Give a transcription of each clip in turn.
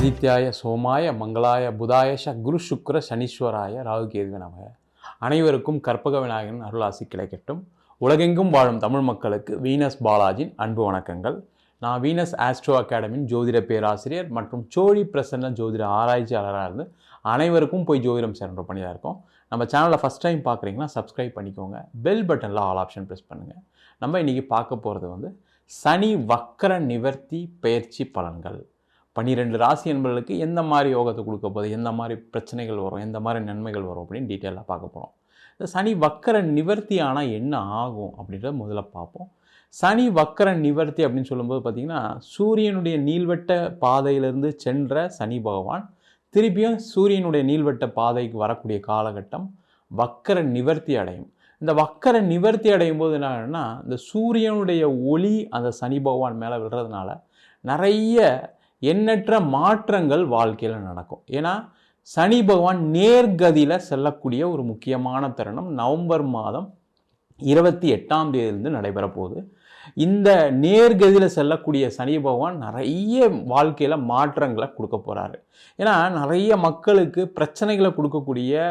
ஆதித்யாய சோமாய மங்களாய புதாய குரு சுக்ர சனீஸ்வராய ராகு கேதுவே நமக அனைவருக்கும் கற்பக விநாயகன் அருளாசி கிடைக்கட்டும். உலகெங்கும் வாழும் தமிழ் மக்களுக்கு வீனஸ் பாலாஜின் அன்பு வணக்கங்கள். நான் வீனஸ் ஆஸ்ட்ரோ அகாடமியின் ஜோதிட பேராசிரியர் மற்றும் சோழி பிரசன்ன ஜோதிட ஆராய்ச்சியாளராக இருந்து அனைவருக்கும் போய் ஜோதிடம் சேர்ன்ற பண்ணியாக இருக்கோம். நம்ம சேனலை ஃபஸ்ட் டைம் பார்க்குறீங்கன்னா சப்ஸ்கிரைப் பண்ணிக்கோங்க. பெல் பட்டனில் ஆல் ஆப்ஷன் ப்ரெஸ் பண்ணுங்கள் நம்ம இன்றைக்கி பார்க்க போகிறது வந்து சனி வக்கர நிவர்த்தி பயிற்சி பலன்கள். பன்னிரெண்டு ராசி என்பவர்களுக்கு எந்த மாதிரி யோகத்தை கொடுக்க போகுது? எந்த மாதிரி பிரச்சனைகள் வரும்? எந்த மாதிரி நன்மைகள் வரும்? அப்படின்னு டீட்டெயிலாக பார்க்க போகிறோம் இந்த சனி வக்கர நிவர்த்தி ஆனால் என்ன ஆகும் அப்படின்றத முதல்ல பார்ப்போம். சனி வக்கர நிவர்த்தி அப்படின்னு சொல்லும்போது பார்த்திங்கன்னா சூரியனுடைய நீள்வட்ட பாதையிலிருந்து சென்ற சனி பகவான் திருப்பியும் சூரியனுடைய நீள்வட்ட பாதைக்கு வரக்கூடிய காலகட்டம் வக்கர நிவர்த்தி அடையும். இந்த வக்கர நிவர்த்தி அடையும் போது என்னன்னா இந்த சூரியனுடைய ஒளி அந்த சனி பகவான் மேலே விடுறதுனால நிறைய எண்ணற்ற மாற்றங்கள் வாழ்க்கையில் நடக்கும். ஏன்னா சனி பகவான் நேர்கதியில் செல்லக்கூடிய ஒரு முக்கியமான தருணம் நவம்பர் மாதம் இருபத்தி எட்டாம் தேதியிலிருந்து நடைபெற போகுது இந்த நேர்கதியில் செல்லக்கூடிய சனி பகவான் நிறைய வாழ்க்கையில் மாற்றங்களை கொடுக்க போகிறாரு ஏன்னா நிறைய மக்களுக்கு பிரச்சனைகளை கொடுக்கக்கூடிய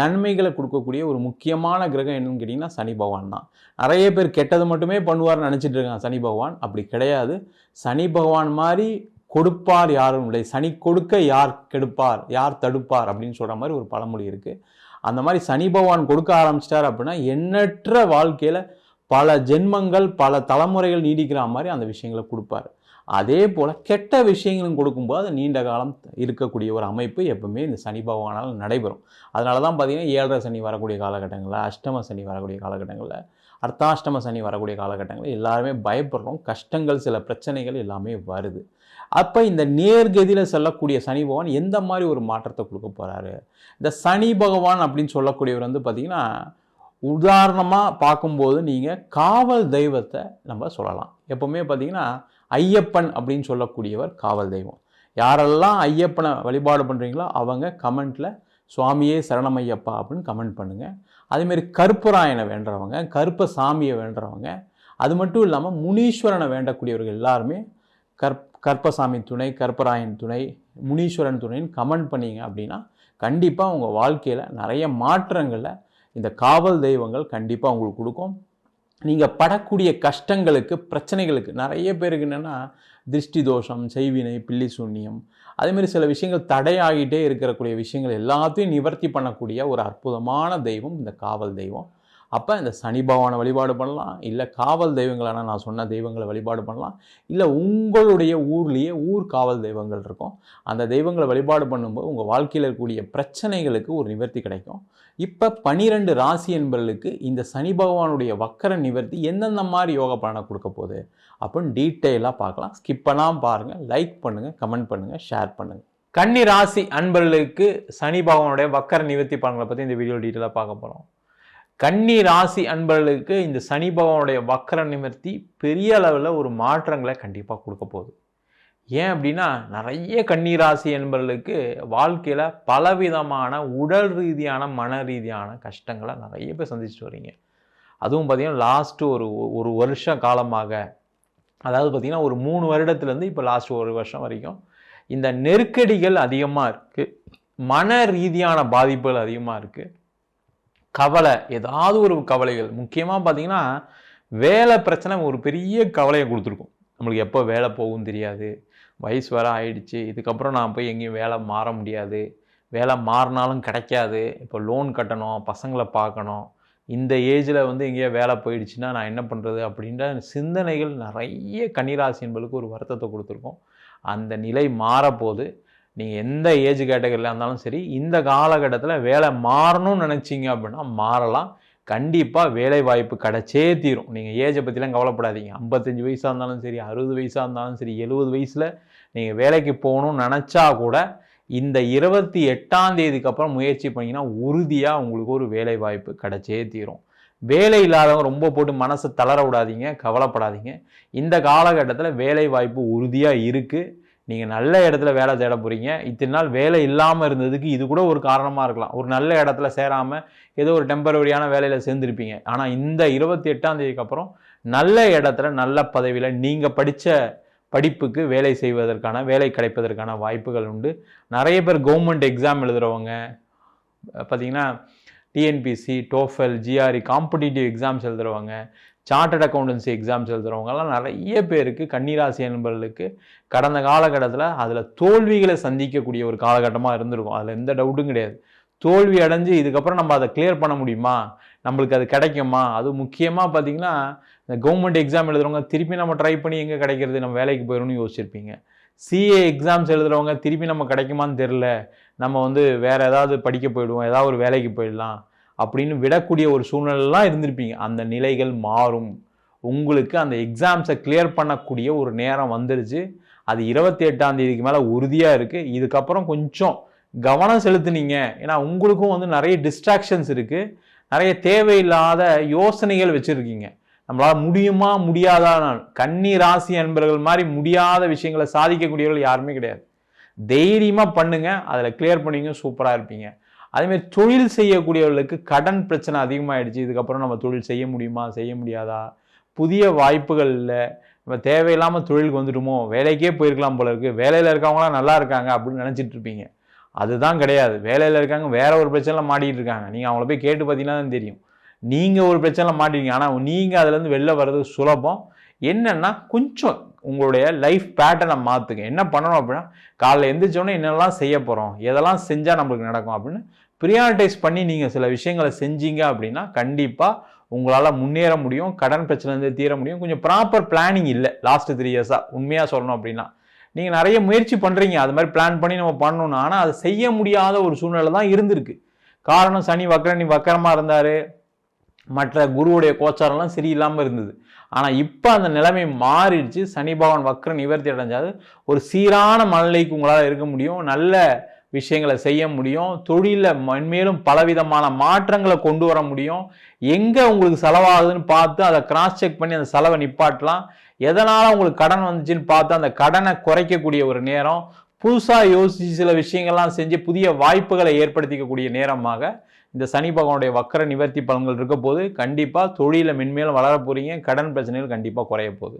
நன்மைகளை கொடுக்கக்கூடிய ஒரு முக்கியமான கிரகம் என்னன்னு கேட்டிங்கன்னா சனி பகவான் தான். நிறைய பேர் கெட்டது மட்டுமே பண்ணுவார்னு நினச்சிட்டு இருக்காங்க சனி பகவான். அப்படி கிடையாது. சனி பகவான் மாதிரி கொடுப்பார் யாரும் இல்லை. சனி கொடுக்க யார் கெடுப்பார்? யார் தடுப்பார்? அப்படின்னு சொல்கிற மாதிரி ஒரு பழமொழி இருக்குது அந்த மாதிரி சனி பகவான் கொடுக்க ஆரம்பிச்சிட்டார் அப்படின்னா எண்ணற்ற வாழ்க்கையில் பல ஜென்மங்கள் பல தலைமுறைகள் நீடிக்கிற மாதிரி அந்த விஷயங்களை கொடுப்பார். அதே போல் கெட்ட விஷயங்களும் கொடுக்கும்போது அது நீண்ட காலம் இருக்கக்கூடிய ஒரு அமைப்பு எப்பவுமே இந்த சனி பகவானால் நடைபெறும். அதனால தான் பார்த்திங்கன்னா ஏழரை சனி வரக்கூடிய காலகட்டங்களில் அஷ்டம சனி வரக்கூடிய காலகட்டங்களில் அர்த்தாஷ்டம சனி வரக்கூடிய காலகட்டங்களில் எல்லாருமே பயப்படுறோம். கஷ்டங்கள் சில பிரச்சனைகள் எல்லாமே வருது. அப்போ இந்த நேர்கதியில் செல்லக்கூடிய சனி பகவான் எந்த மாதிரி ஒரு மாற்றத்தை கொடுக்க போகிறாரு இந்த சனி பகவான் அப்படின்னு சொல்லக்கூடியவர் வந்து பார்த்திங்கன்னா உதாரணமாக பார்க்கும்போது நீங்கள் காவல் தெய்வத்தை நம்ம சொல்லலாம். எப்போவுமே பார்த்தீங்கன்னா ஐயப்பன் அப்படின்னு சொல்லக்கூடியவர் காவல் தெய்வம். யாரெல்லாம் ஐயப்பனை வழிபாடு பண்ணுறீங்களோ அவங்க கமெண்ட்டில் சுவாமியே சரணமையப்பா அப்படின்னு கமெண்ட் பண்ணுங்கள் அதேமாரி கருப்பராயனை வேண்டுறவங்க கருப்ப சாமியை வேண்டுறவங்க அது மட்டும் இல்லாமல் முனீஸ்வரனை வேண்டக்கூடியவர்கள் எல்லாருமே கற் கற்பசாமி துணை கற்பராயன் துணை முனீஸ்வரன் துணைன்னு கமெண்ட் பண்ணீங்க அப்படின்னா கண்டிப்பாக உங்கள் வாழ்க்கையில் நிறைய மாற்றங்களை இந்த காவல் தெய்வங்கள் கண்டிப்பாக உங்களுக்கு கொடுக்கும். நீங்கள் படக்கூடிய கஷ்டங்களுக்கு பிரச்சனைகளுக்கு நிறைய பேருக்கு என்னென்னா திருஷ்டி தோஷம் செய்வினை பில்லி சூன்யம் அதேமாரி சில விஷயங்கள் தடையாகிட்டே இருக்கக்கூடிய விஷயங்கள் எல்லாத்தையும் நிவர்த்தி பண்ணக்கூடிய ஒரு அற்புதமான தெய்வம் இந்த காவல் தெய்வம். அப்போ இந்த சனி பகவானை வழிபாடு பண்ணலாம் இல்லை காவல் தெய்வங்களான நான் சொன்ன தெய்வங்களை வழிபாடு பண்ணலாம் இல்லை உங்களுடைய ஊர்லேயே ஊர் காவல் தெய்வங்கள் இருக்கும். அந்த தெய்வங்களை வழிபாடு பண்ணும்போது உங்கள் வாழ்க்கையில் இருக்கக்கூடிய பிரச்சனைகளுக்கு ஒரு நிவர்த்தி கிடைக்கும். இப்போ பனிரெண்டு ராசி என்பவர்களுக்கு இந்த சனி பகவானுடைய வக்கர நிவர்த்தி எந்தெந்த மாதிரி யோக பலனை கொடுக்க போகுது அப்படின்னு டீட்டெயிலாக பார்க்கலாம். ஸ்கிப் பண்ணாமல் பாருங்கள் லைக் பண்ணுங்கள் கமெண்ட் பண்ணுங்கள் ஷேர் பண்ணுங்கள் கன்னி ராசி அன்பர்களுக்கு சனி பகவானுடைய வக்கர நிவர்த்தி பலன்களை பற்றி இந்த வீடியோ டீட்டெயிலாக பார்க்க போகிறோம் கன்னி ராசி அன்பர்களுக்கு இந்த சனி பகவானுடைய வக்கர நிமிர்த்தி பெரிய அளவில் ஒரு மாற்றங்களை கண்டிப்பாக கொடுக்க போகுது. ஏன் அப்படின்னா நிறைய கன்னி ராசி என்பவர்களுக்கு வாழ்க்கையில் பலவிதமான உடல் ரீதியான மன ரீதியான கஷ்டங்களை நிறைய பேர் சந்திச்சுட்டு வரீங்க. அதுவும் பார்த்திங்கன்னா லாஸ்ட்டு ஒரு ஒரு வருஷ காலமாக அதாவது பார்த்திங்கன்னா ஒரு மூணு வருடத்துலேருந்து இப்போ லாஸ்ட் ஒரு வருஷம் வரைக்கும் இந்த நெருக்கடிகள் அதிகமாக இருக்குது மன ரீதியான பாதிப்புகள் அதிகமாக இருக்குது கவலை ஏதாவது ஒரு கவலைகள். முக்கியமாக பார்த்தீங்கன்னா வேலை பிரச்சனை ஒரு பெரிய கவலையை கொடுத்துருக்கும். நம்மளுக்கு எப்போ வேலை போகும் தெரியாது. வயசு வர ஆயிடுச்சு. இதுக்கப்புறம் நான் போய் எங்கேயும் வேலை மாற முடியாது. வேலை மாறினாலும் கிடைக்காது. இப்போ லோன் கட்டணும் பசங்களை பார்க்கணும். இந்த ஏஜில் வந்து எங்கேயோ வேலை போயிடுச்சுன்னா நான் என்ன பண்ணுறது அப்படின்ற சிந்தனைகள் நிறைய கன்னிராசி என்பதுக்கு ஒரு வருத்தத்தை கொடுத்துருக்கோம். அந்த நிலை மாறப்போது நீங்கள் எந்த ஏஜ் கேட்டகரியில் இருந்தாலும் சரி இந்த காலகட்டத்தில் வேலை மாறணும்னு நினச்சிங்க அப்படின்னா மாறலாம். கண்டிப்பாக வேலை வாய்ப்பு கிடச்சே தீரும். நீங்கள் ஏஜை பற்றிலாம் கவலைப்படாதீங்க. ஐம்பத்தஞ்சு வயசாக இருந்தாலும் சரி அறுபது வயசாக இருந்தாலும் சரி எழுபது வயசில் நீங்கள் வேலைக்கு போகணும்னு நினச்சா கூட இந்த இருபத்தி எட்டாம் தேதிக்கு அப்புறம் முயற்சி பண்ணிங்கன்னா உறுதியாக உங்களுக்கு ஒரு வேலை வாய்ப்பு கிடச்சே தீரும். வேலை இல்லாதவங்க ரொம்ப போட்டு மனசை தளர விடாதீங்க கவலைப்படாதீங்க. இந்த காலகட்டத்தில் வேலை வாய்ப்பு உறுதியாக இருக்குது நீங்கள் நல்ல இடத்துல வேலை தேட போகிறீங்க இத்தனை நாள் வேலை இல்லாமல் இருந்ததுக்கு இது கூட ஒரு காரணமாக இருக்கலாம். ஒரு நல்ல இடத்துல சேராமல் ஏதோ ஒரு டெம்பரவரியான வேலையில் சேர்ந்துருப்பீங்க. ஆனால் இந்த இருபத்தி எட்டாம் தேதிக்கு அப்புறம் நல்ல இடத்துல நல்ல பதவியில் நீங்கள் படித்த படிப்புக்கு வேலை செய்வதற்கான வேலை கிடைப்பதற்கான வாய்ப்புகள் உண்டு. நிறைய பேர் கவர்மெண்ட் எக்ஸாம் எழுதுகிறவங்க பார்த்தீங்கன்னா TNPSC TOEFL GRE competitive exams எழுதுறவங்க chartered accountancy exams எழுதுறவங்கலாம் நிறைய பேருக்கு கன்னிராசி என்பவர்களுக்கு கடந்த காலகட்டத்தில் அதில் தோல்விகளை சந்திக்கக்கூடிய ஒரு காலகட்டமாக இருந்திருக்கும். அதில் எந்த டவுட்டும் கிடையாது. தோல்வி அடைஞ்சு இதுக்கப்புறம் நம்ம அதை கிளியர் பண்ண முடியுமா? நம்மளுக்கு அது கிடைக்குமா? அது முக்கியமாக பார்த்தீங்கன்னா இந்த கவர்மெண்ட் எக்ஸாம் எழுதுறவங்க திருப்பி நம்ம ட்ரை பண்ணி எங்கே கிடைக்கிறது? நம்ம வேலைக்கு போயிடணும்னு யோசிச்சிருப்பீங்க. சிஏ எக்ஸாம்ஸ் எழுதுறவங்க திருப்பி நம்ம கிடைக்குமான்னு தெரில நம்ம வந்து வேறு ஏதாவது படிக்க போயிடுவோம். ஏதாவது ஒரு வேலைக்கு போயிடலாம். அப்படின்னு விடக்கூடிய ஒரு சூழ்நிலைலாம் இருந்திருப்பீங்க. அந்த நிலைகள் மாறும். உங்களுக்கு அந்த எக்ஸாம்ஸை கிளியர் பண்ணக்கூடிய ஒரு நேரம் வந்துருச்சு. அது இருபத்தி எட்டாம் தேதிக்கு மேலே உறுதியாக இருக்குது இதுக்கப்புறம் கொஞ்சம் கவனம் செலுத்துனீங்க. ஏன்னா உங்களுக்கும் வந்து நிறைய டிஸ்ட்ராக்ஷன்ஸ் இருக்குது நிறைய தேவையில்லாத யோசனைகள் வச்சுருக்கீங்க. நம்மளால் முடியுமா முடியாதா கன்னி ராசி அன்பர்கள் மாதிரி முடியாத விஷயங்களை சாதிக்கக்கூடியவர்கள் யாருமே கிடையாது. தைரியமாக பண்ணுங்கள் அதில் கிளியர் பண்ணிங்க. சூப்பராக இருப்பீங்க. அதேமாதிரி தொழில் செய்யக்கூடியவர்களுக்கு கடன் பிரச்சனை அதிகமாகிடுச்சு இதுக்கப்புறம் நம்ம தொழில் செய்ய முடியுமா? செய்ய முடியாதா? புதிய வாய்ப்புகள் இல்லை. நம்ம தேவையில்லாமல் தொழிலுக்கு வந்துடுமோ வேலைக்கே போயிருக்கலாம் போல இருக்குது வேலையில் இருக்கவங்களாம் நல்லா இருக்காங்க அப்படின்னு நினச்சிட்டு இருப்பீங்க. அதுதான் கிடையாது. வேலையில் இருக்காங்க வேற ஒரு பிரச்சனையில் மாட்டிகிட்டு இருக்காங்க. நீங்கள் அவங்கள போய் கேட்டு பார்த்தீங்கன்னா தான் தெரியும். நீங்கள் ஒரு பிரச்சனையில் மாட்டிங்க ஆனால் நீங்கள் அதுலேருந்து வெளில வர்றது சுலபம். என்னென்னா கொஞ்சம் உங்களுடைய லைஃப் பேட்டர்னை மாற்றுங்க என்ன பண்ணணும் அப்படின்னா காலைல எந்திரிச்சோடனே என்னெல்லாம் செய்ய போகிறோம் எதெல்லாம் செஞ்சால் நம்மளுக்கு நடக்கும் அப்படின்னு ப்ரியாரிட்டைஸ் பண்ணி நீங்கள் சில விஷயங்களை செஞ்சீங்க அப்படின்னா கண்டிப்பாக உங்களால் முன்னேற முடியும் கடன் பிரச்சனைலேருந்து தீர முடியும். கொஞ்சம் ப்ராப்பர் பிளானிங் இல்லை லாஸ்ட் த்ரீ இயர்ஸாக உண்மையாக சொல்லணும் அப்படின்னா. நீங்கள் நிறைய முயற்சி பண்ணுறீங்க அது மாதிரி பிளான் பண்ணி நம்ம பண்ணணும் ஆனால் அதை செய்ய முடியாத ஒரு சூழ்நிலை தான் இருந்திருக்கு. காரணம் சனி வக்கரணி வக்கரமாக இருந்தார். மற்ற குருவுடைய கோச்சாரம்லாம் சரியில்லாமல் இருந்தது. ஆனால் இப்போ அந்த நிலைமை மாறிடுச்சு. சனி பகவான் வக்ர நிவர்த்தி அடைஞ்சாது ஒரு சீரான மனநிலைக்கு உங்களால் இருக்க முடியும். நல்ல விஷயங்களை செய்ய முடியும். தொழிலில் மென்மேலும் பலவிதமான மாற்றங்களை கொண்டு வர முடியும். எங்கே உங்களுக்கு செலவாகுதுன்னு பார்த்து அதை கிராஸ் செக் பண்ணி அந்த செலவை நிப்பாட்டலாம். எதனால் உங்களுக்கு கடன் வந்துச்சுன்னு பார்த்து அந்த கடனை குறைக்கக்கூடிய ஒரு நேரம். புதுசாக யோசித்து சில விஷயங்கள்லாம் செஞ்சு புதிய வாய்ப்புகளை ஏற்படுத்திக்கக்கூடிய நேரமாக இந்த சனி பகவானுடைய வக்கர நிவர்த்தி பலன்கள் இருக்க போது கண்டிப்பாக தொழிலில் மென்மேலும் வளர போகிறீங்க கடன் பிரச்சனைகள் கண்டிப்பாக குறைய போகுது.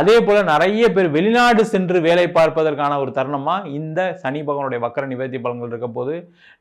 அதே போல் நிறைய பேர் வெளிநாடு சென்று வேலை பார்ப்பதற்கான ஒரு தருணமாக இந்த சனி பகவானுடைய வக்கர நிவர்த்தி பலன்கள் இருக்க போது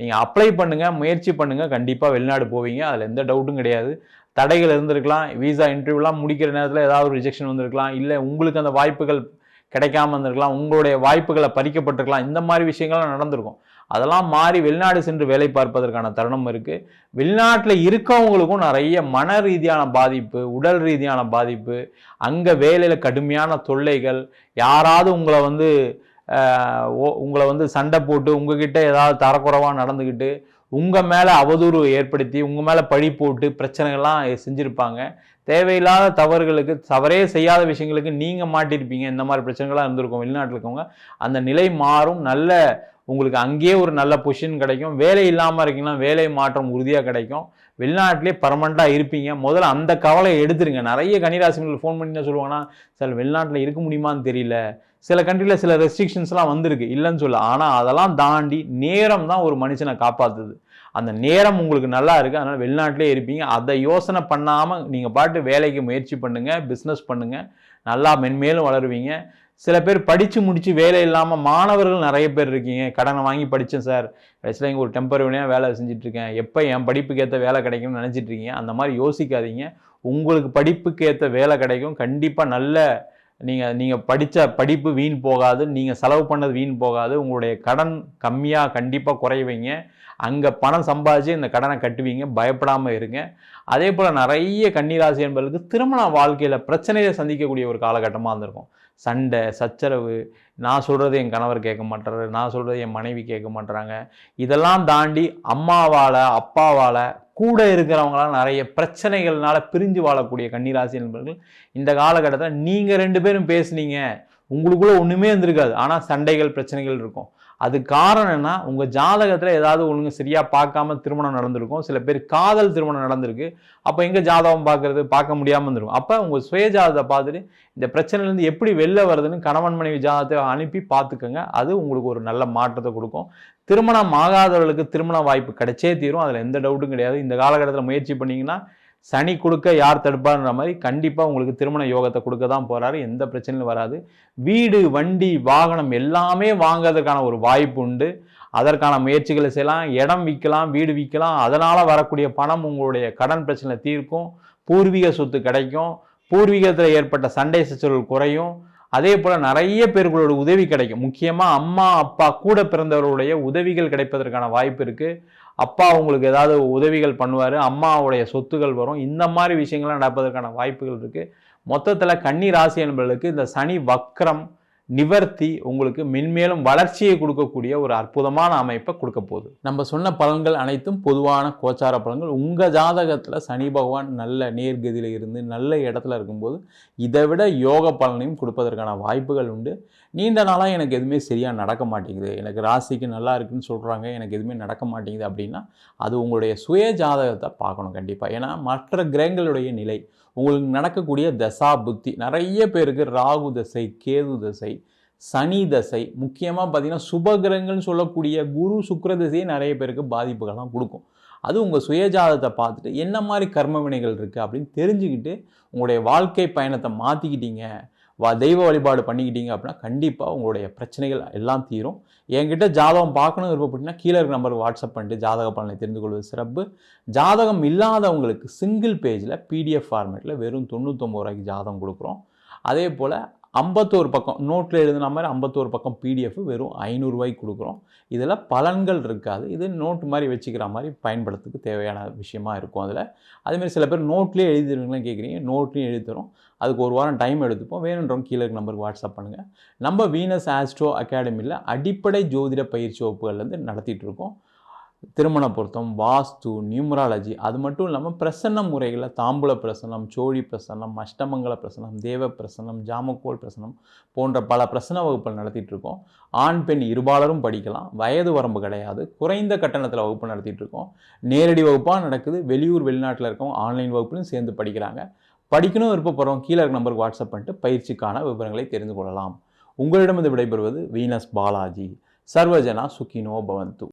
நீங்கள் அப்ளை பண்ணுங்கள் முயற்சி பண்ணுங்கள் கண்டிப்பாக வெளிநாடு போவீங்க. அதில் எந்த டவுட்டும் கிடையாது. தடைகள் இருந்திருக்கலாம். விசா இன்டர்வியூலாம் முடிக்கிற நேரத்தில் ஏதாவது ஒரு ரிஜெக்ஷன் வந்திருக்கலாம். இல்லை உங்களுக்கு அந்த வாய்ப்புகள் கிடைக்காம இருந்திருக்கலாம் உங்களுடைய வாய்ப்புகளை பறிக்கப்பட்டிருக்கலாம் இந்த மாதிரி விஷயங்கள்லாம் நடந்திருக்கும். அதெல்லாம் மாறி வெளிநாடு சென்று வேலை பார்ப்பதற்கான தருணம் இருக்குது வெளிநாட்டில் இருக்கவங்களுக்கும் நிறைய மன ரீதியான பாதிப்பு உடல் ரீதியான பாதிப்பு அங்கே வேலையில் கடுமையான தொல்லைகள் யாராவது உங்களை வந்து உங்களை வந்து சண்டை போட்டு உங்ககிட்ட ஏதாவது தரக்குறைவாக நடந்துக்கிட்டு உங்கள் மேலே அவதூறு ஏற்படுத்தி உங்கள் மேலே பழி போட்டு பிரச்சனைகள்லாம் செஞ்சுருப்பாங்க. தேவையில்லாத தவறுகளுக்கு தவறே செய்யாத விஷயங்களுக்கு நீங்கள் மாட்டிருப்பீங்க. இந்த மாதிரி பிரச்சனைகளாக இருந்திருக்கும் வெளிநாட்டில் இருக்கவங்க. அந்த நிலை மாறும். நல்ல உங்களுக்கு அங்கேயே ஒரு நல்ல பொசிஷன் கிடைக்கும். வேலை இல்லாமல் இருக்கீங்கன்னா வேலை மாற்றம் உறுதியாக கிடைக்கும். வெளிநாட்டிலே பர்மனெண்ட்டாக இருப்பீங்க. முதல்ல அந்த கவலையை எடுத்துருங்க. நிறைய கன்னிராசிகள் ஃபோன் பண்ணி என்ன சொல்லுவாங்கன்னா சார் வெளிநாட்டில் இருக்க முடியுமான்னு தெரியல. சில கண்ட்ரியில் சில ரெஸ்ட்ரிக்ஷன்ஸ்லாம் வந்திருக்கு. இல்லைன்னு சொல்ல ஆனால் அதெல்லாம் தாண்டி நேரம் தான் ஒரு மனுஷனை காப்பாற்றுது அந்த நேரம் உங்களுக்கு நல்லா இருக்குது அதனால் வெளிநாட்டிலே இருப்பீங்க. அதை யோசனை பண்ணாமல் நீங்கள் பாட்டு வேலைக்கு முயற்சி பண்ணுங்கள் பிஸ்னஸ் பண்ணுங்கள் நல்லா மென்மேலும் வளருவீங்க. சில பேர் படித்து முடித்து வேலை இல்லாமல் மாணவர்கள் நிறைய பேர் இருக்கீங்க. கடனை வாங்கி படித்தேன் சார் கடைசியில் இங்கே ஒரு டெம்பரவரியாக வேலை செஞ்சிட்ருக்கேன் எப்போ என் படிப்புக்கு ஏற்ற வேலை கிடைக்கும்னு நினச்சிட்ருக்கீங்க அந்த மாதிரி யோசிக்காதீங்க. உங்களுக்கு படிப்புக்கு ஏற்ற வேலை கிடைக்கும். கண்டிப்பாக நல்ல நீங்கள் நீங்கள் படித்த படிப்பு வீண் போகாது நீங்கள் செலவு பண்ணது வீண் போகாது உங்களுடைய கடன் கம்மியாக கண்டிப்பாக குறைவீங்க. அங்கே பணம் சம்பாதிச்சு இந்த கடனை கட்டுவீங்க பயப்படாமல் இருங்க. அதே போல் நிறைய கன்னிராசி என்பதற்கு திருமண வாழ்க்கையில் பிரச்சனையை சந்திக்கக்கூடிய ஒரு காலகட்டமாக இருந்திருக்கும். சண்டை சச்சரவு நான் சொல்கிறது என் கணவர் கேட்க மாட்டுறாரு நான் சொல்கிறது என் மனைவி கேட்க மாட்டுறாங்க இதெல்லாம் தாண்டி அம்மாவால் அப்பாவால் கூட இருக்கிறவங்களாம் நிறைய பிரச்சனைகள்னால பிரிஞ்சு வாழக்கூடிய கன்னிராசி என்பவர்கள் இந்த காலகட்டத்தில் நீங்கள் ரெண்டு பேரும் பேசுனீங்க உங்களுக்குள்ளே ஒன்றுமே இருந்திருக்காது. ஆனால் சண்டைகள் பிரச்சனைகள் இருக்கும். அது காரணம் என்ன உங்கள் ஜாதகத்தில் ஏதாவது ஒழுங்கு சரியாக பார்க்காம திருமணம் நடந்திருக்கும். சில பேர் காதல் திருமணம் நடந்திருக்கு. அப்போ எங்கே ஜாதகம் பார்க்கறது? பார்க்க முடியாமல் இருந்திருக்கும். அப்போ உங்கள் சுய ஜாதகத்தை பார்த்துட்டு இந்த பிரச்சனைலேருந்து எப்படி வெளில வருதுன்னு கணவன் மனைவி ஜாதகத்தை அனுப்பி பார்த்துக்கோங்க. அது உங்களுக்கு ஒரு நல்ல மாற்றத்தை கொடுக்கும். திருமணம் ஆகாதவர்களுக்கு திருமண வாய்ப்பு கிடைச்சே தீரும். அதில் எந்த டவுட்டும் கிடையாது. இந்த காலகட்டத்தில் முயற்சி பண்ணிங்கன்னா சனி கொடுக்க யார் தடுப்பார்ன்ற மாதிரி கண்டிப்பாக உங்களுக்கு திருமண யோகத்தை கொடுக்க தான் போகிறாரு எந்த பிரச்சனையும் வராது. வீடு வண்டி வாகனம் எல்லாமே வாங்குறதுக்கான ஒரு வாய்ப்பு உண்டு. அதற்கான முயற்சிகளை செய்யலாம். இடம் விற்கலாம் வீடு விற்கலாம். அதனால் வரக்கூடிய பணம் உங்களுடைய கடன் பிரச்சனை தீர்க்கும். பூர்வீக சொத்து கிடைக்கும். பூர்வீகத்தில் ஏற்பட்ட சண்டை சச்சரவுகள் குறையும். அதே போல் நிறைய பேர்களோட உதவி கிடைக்கும். முக்கியமாக அம்மா அப்பா கூட பிறந்தவர்களுடைய உதவிகள் கிடைப்பதற்கான வாய்ப்பு இருக்குது அப்பா உங்களுக்கு ஏதாவது உதவிகள் பண்ணுவார் அம்மாவுடைய சொத்துகள் வரும். இந்த மாதிரி விஷயங்கள்லாம் நடப்பதற்கான வாய்ப்புகள் இருக்குது மொத்தத்தில் கன்னி ராசி என்பவர்களுக்கு இந்த சனி வக்ரம் நிவர்த்தி உங்களுக்கு மென்மேலும் வளர்ச்சியை கொடுக்கக்கூடிய ஒரு அற்புதமான அமைப்பை கொடுக்க போகுது. நம்ம சொன்ன பலன்கள் அனைத்தும் பொதுவான கோச்சார பலன்கள். உங்கள் ஜாதகத்தில் சனி பகவான் நல்ல நேர்கதியில் இருந்து நல்ல இடத்துல இருக்கும்போது இதை விட யோக பலனையும் கொடுப்பதற்கான வாய்ப்புகள் உண்டு. நீண்ட நாளாக எனக்கு எதுவுமே சரியாக நடக்க மாட்டேங்குது. எனக்கு ராசிக்கு நல்லா இருக்குன்னு சொல்கிறாங்க எனக்கு எதுவுமே நடக்க மாட்டேங்குது அப்படின்னா அது உங்களுடைய சுய ஜாதகத்தை பார்க்கணும் கண்டிப்பாக ஏன்னா மற்ற கிரகங்களுடைய நிலை உங்களுக்கு நடக்கக்கூடிய தசா புத்தி நிறைய பேருக்கு ராகு தசை கேது தசை சனி தசை முக்கியமாக பார்த்தீங்கன்னா சுபகிரகங்கள்னு சொல்லக்கூடிய குரு சுக்கர தசையே நிறைய பேருக்கு பாதிப்புகள்லாம் கொடுக்கும். அது உங்கள் சுயஜாதத்தை பார்த்துட்டு என்ன மாதிரி கர்ம வினைகள் இருக்குது அப்படின்னு தெரிஞ்சுக்கிட்டு உங்களுடைய வாழ்க்கை பயணத்தை மாற்றிக்கிட்டீங்க வா தெய்வ வழிபாடு பண்ணிக்கிட்டீங்க அப்படின்னா கண்டிப்பாக உங்களுடைய பிரச்சனைகள் எல்லாம் தீரும். என்கிட்ட ஜாதகம் பார்க்கணும் விருப்பப்பட்டீங்கன்னா கீழே இருக்க நம்பருக்கு வாட்ஸ்அப் பண்ணிட்டு ஜாதக பலனை தெரிந்து கொள்வது சிறப்பு. ஜாதகம் இல்லாதவங்களுக்கு சிங்கிள் பேஜில் பிடிஎஃப் ஃபார்மேட்டில் வெறும் தொண்ணூற்றொம்பது ரூபாய்க்கு ஜாதகம் கொடுக்குறோம். அதே போல் ஐம்பத்தோரு பக்கம் நோட்டில் எழுதின மாதிரி ஐம்பத்தோரு பக்கம் பிடிஎஃப் வெறும் ஐநூறுரூவாய்க்கு கொடுக்குறோம். இதில் பலன்கள் இருக்காது. இது நோட்டு மாதிரி வச்சுக்கிற மாதிரி பயன்படுத்துக்கு தேவையான விஷயமா இருக்கும் அதில். அதேமாதிரி சில பேர் நோட்லேயே எழுதிடுவீங்களாம் கேட்குறீங்க. நோட்லேயும் எழுதி அதுக்கு ஒரு வாரம் டைம் எடுத்துப்போம். வேணுன்றவங்க கீழே இருக்க நம்பருக்கு வாட்ஸ்அப் பண்ணுங்கள் நம்ம வீனஸ் ஆஸ்ட்ரோ அகாடமியில் அடிப்படை ஜோதிட பயிற்சி வகுப்புகள்லேருந்து நடத்திட்டு இருக்கோம். திருமண பொருத்தம் வாஸ்து நியூமராலஜி அது மட்டும் இல்லாமல் பிரசன்ன முறைகளில் தாம்பூல பிரசனம் சோழி பிரசனம் அஷ்டமங்கல பிரசனம் தேவ பிரசனம் ஜாமக்கோல் பிரசனம் போன்ற பல பிரசன வகுப்புகள் நடத்திட்டு இருக்கோம். ஆண் பெண் இருபாலரும் படிக்கலாம். வயது வரம்பு கிடையாது. குறைந்த கட்டணத்தில் வகுப்பு நடத்திட்டு இருக்கோம். நேரடி வகுப்பாக நடக்குது. வெளியூர் வெளிநாட்டில் இருக்கவங்க ஆன்லைன் வகுப்புலையும் சேர்ந்து படிக்கிறாங்க. படிக்கணும் விருப்பப்படுறோம் கீழே இருக்க நம்பருக்கு வாட்ஸ்அப் பண்ணிட்டு பயிற்சிக்கான விவரங்களை தெரிந்து கொள்ளலாம். உங்களிடமிருந்து விடைபெறுவது வீனஸ் பாலாஜி. சர்வஜனா சுகினோ பவந்து.